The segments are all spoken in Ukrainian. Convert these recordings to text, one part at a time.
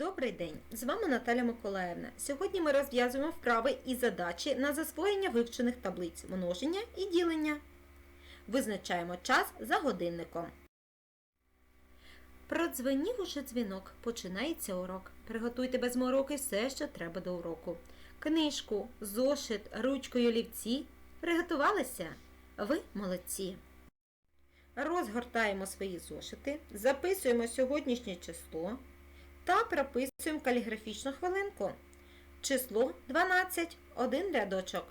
Добрий день! З вами Наталя Миколаївна. Сьогодні ми розв'язуємо вправи і задачі на засвоєння вивчених таблиць множення і ділення. Визначаємо час за годинником. Продзвенів уже дзвінок. Починається урок. Приготуйте без мороки все, що треба до уроку. Книжку, зошит, ручку й олівці. Приготувалися? Ви молодці. Розгортаємо свої зошити, записуємо сьогоднішнє число та прописуємо каліграфічну хвилинку. Число 12, один рядочок.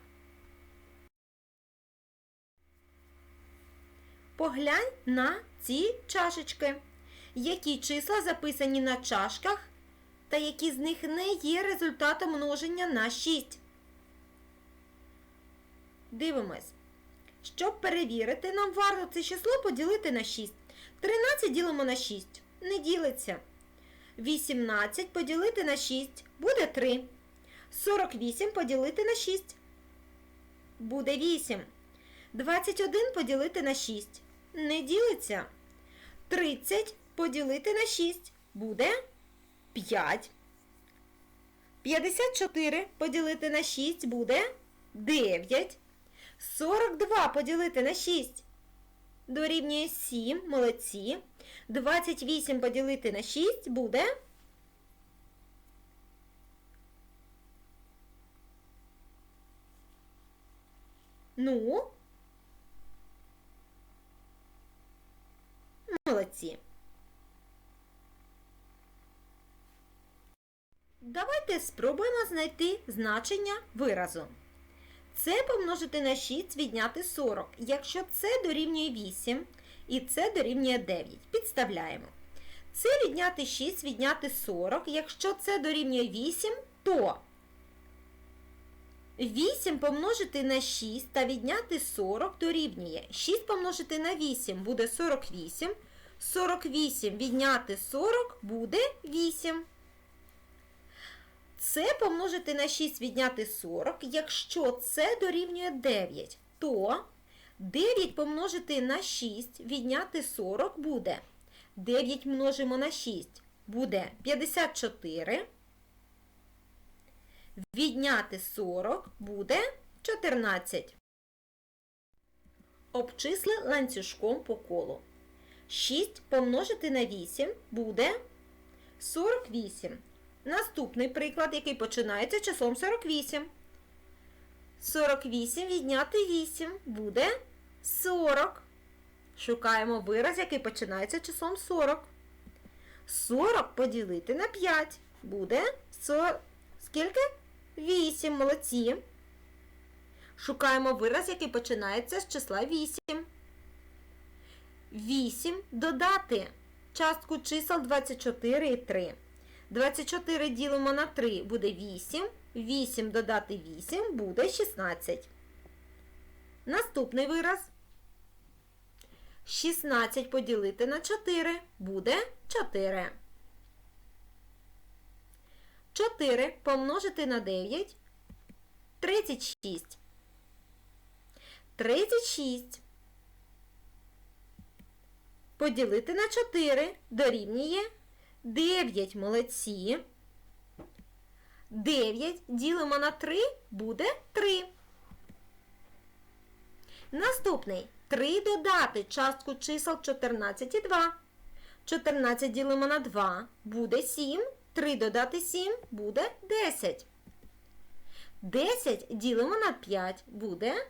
Поглянь на ці чашечки. Які числа записані на чашках та які з них не є результатом множення на 6. Дивимось. Щоб перевірити, нам варто це число поділити на 6. 13 ділимо на 6. Не ділиться. 18 поділити на 6 буде 3. 48 поділити на 6 буде 8. 21 поділити на 6 не ділиться. 30 поділити на 6 буде 5. 54 поділити на 6 буде 9. 42 поділити на 6 дорівнює 7, молодці. 28 поділити на 6 буде. Ну. Молодці. Давайте спробуємо знайти значення виразу. Це помножити на 6 відняти 40. Якщо це дорівнює 8 і це дорівнює 9. Підставляємо. Це відняти 6 відняти 40. Якщо це дорівнює 8, то 8 помножити на 6 та відняти 40 дорівнює. 6 помножити на 8 буде 48. 48 відняти 40 буде 8. Це помножити на 6 відняти 40. Якщо це дорівнює 9, то 9 помножити на 6 відняти 40 буде. 9 множимо на 6 буде 54. Відняти 40 буде 14. Обчисли ланцюжком по колу. 6 помножити на 8 буде 48. Наступний приклад, який починається числом 48. 48 відняти 8 буде 40. Шукаємо вираз, який починається числом 40. 40 поділити на 5 буде 40. скільки? 8. Молодці. Шукаємо вираз, який починається з числа 8. 8 додати частку чисел 24 і 3. 24 ділимо на 3 буде 8. 8 додати 8 буде 16. Наступний вираз. 16 поділити на 4 буде 4. 4 помножити на 9 36. 36 поділити на 4 дорівнює 9 молодці. 9 ділимо на 3 буде 3. Наступний 3 додати частку чисел 14 і 2. 14 ділимо на 2 буде 7. 3 додати 7 буде 10. 10 ділимо на 5 буде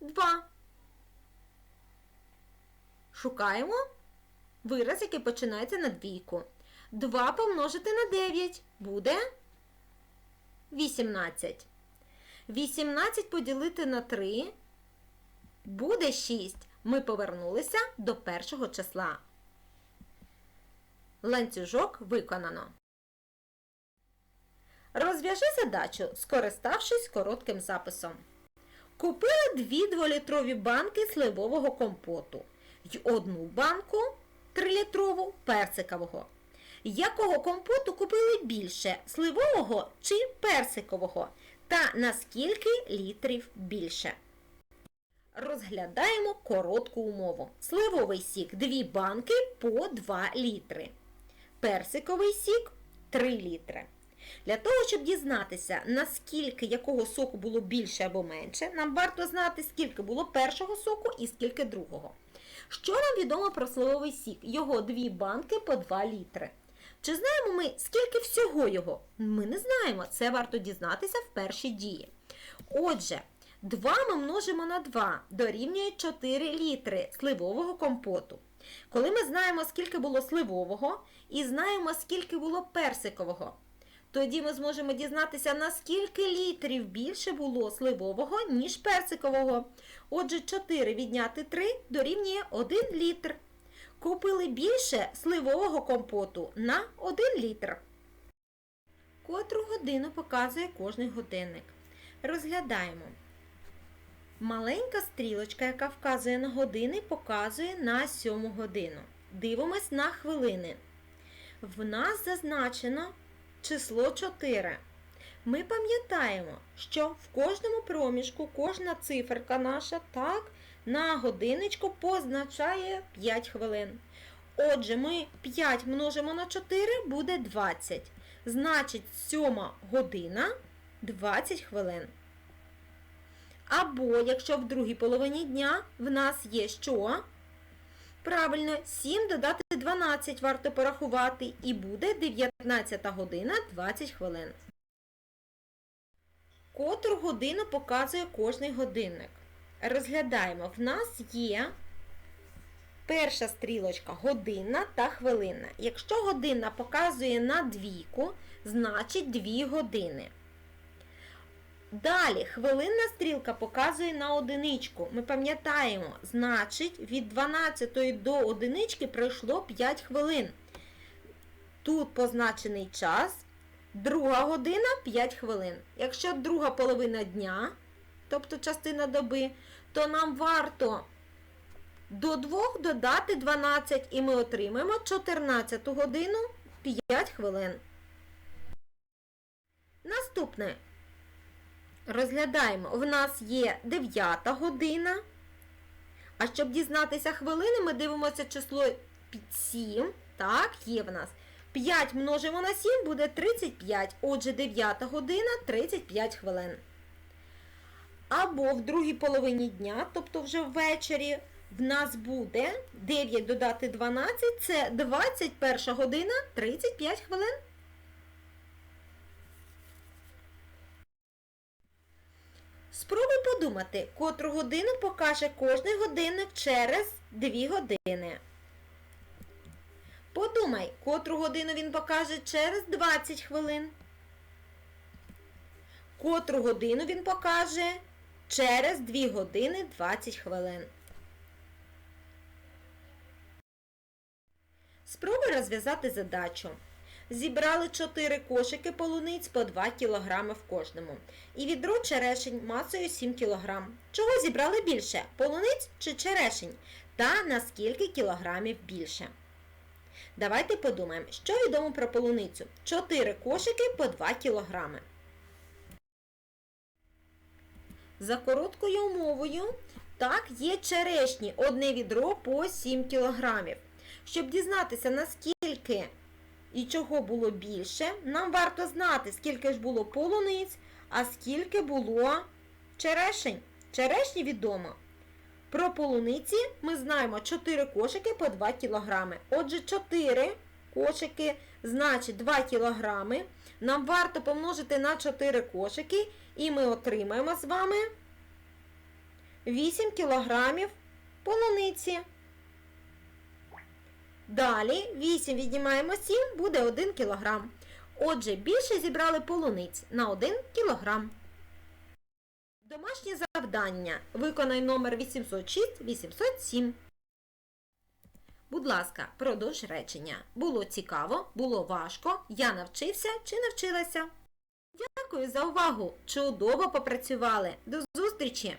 2. Шукаємо вираз, який починається на двійку. 2 помножити на 9 буде 18. 18 поділити на 3 буде 6. Ми повернулися до першого числа. Ланцюжок виконано. Розв'яжи задачу, скориставшись коротким записом. Купили дві дволітрові банки сливового компоту й одну банку 3-літрову персикового. Якого компоту купили більше сливового чи персикового? Та наскільки літрів більше? Розглядаємо коротку умову. Сливовий сік 2 банки по 2 літри. Персиковий сік 3 літри. Для того, щоб дізнатися, наскільки якого соку було більше або менше, нам варто знати, скільки було першого соку і скільки другого. Що нам відомо про сливовий сік? Його дві банки по 2 літри. Чи знаємо ми, скільки всього його? Ми не знаємо. Це варто дізнатися в першій дії. Отже, 2 ми множимо на 2 дорівнює 4 літри сливового компоту. Коли ми знаємо, скільки було сливового, і знаємо, скільки було персикового, тоді ми зможемо дізнатися, наскільки літрів більше було сливового, ніж персикового. Отже, 4 відняти 3 дорівнює 1 літр. Купили більше сливового компоту на 1 літр. Котру годину показує кожний годинник. Розглядаємо. Маленька стрілочка, яка вказує на години, показує на 7 годину. Дивимось на хвилини. В нас зазначено число 4. Ми пам'ятаємо, що в кожному проміжку кожна циферка наша так на годиночку позначає 5 хвилин. Отже, ми 5 множимо на 4 буде 20. Значить, 7 година 20 хвилин. Або, якщо в другій половині дня в нас є що? Правильно, 7 додати 12 варто порахувати, і буде 19 година 20 хвилин. Котру годину показує кожний годинник. Розглядаємо, в нас є перша стрілочка годинна та хвилинна. Якщо годинна показує на двійку, значить 2 години. Далі хвилинна стрілка показує на одиничку. Ми пам'ятаємо, значить від 12 до одинички пройшло 5 хвилин. Тут позначений час, друга година 5 хвилин. Якщо друга половина дня, тобто частина доби, то нам варто до 2 додати 12 і ми отримаємо 14 годину 5 хвилин. Наступне. Розглядаємо, в нас є 9 година. А щоб дізнатися хвилини, ми дивимося число 7. Так, є в нас. 5 множимо на 7 буде 35. Отже, 9 година 35 хвилин. Або в другій половині дня, тобто вже ввечері, в нас буде 9 додати 12, це 21 година 35 хвилин. Спробуй подумати, котру годину покаже кожний годинник через 2 години. Подумай, котру годину він покаже через 20 хвилин. Котру годину він покаже через 2 години 20 хвилин. Спробуй розв'язати задачу. Зібрали 4 кошики полуниць по 2 кг в кожному. І відро черешень масою 7 кг. Чого зібрали більше? Полуниць чи черешень? Та на скільки кілограмів більше? Давайте подумаємо, що відомо про полуницю. 4 кошики по 2 кг. За короткою умовою, так, є черешні, одне відро по 7 кг. Щоб дізнатися, наскільки і чого було більше, нам варто знати, скільки ж було полуниць, а скільки було черешень. Черешні відомо. Про полуниці ми знаємо 4 кошики по 2 кг. Отже, 4 кошики, значить 2 кг. Нам варто помножити на 4 кошики, і ми отримаємо з вами 8 кг полуниці. Далі 8 віднімаємо 7, буде 1 кг. Отже, більше зібрали полуниць на 1 кг. Домашнє завдання. Виконай номер 806-807. Будь ласка, продовж речення. Було цікаво, було важко. Я навчився чи навчилася. Дякую за увагу! Чудово попрацювали! До зустрічі!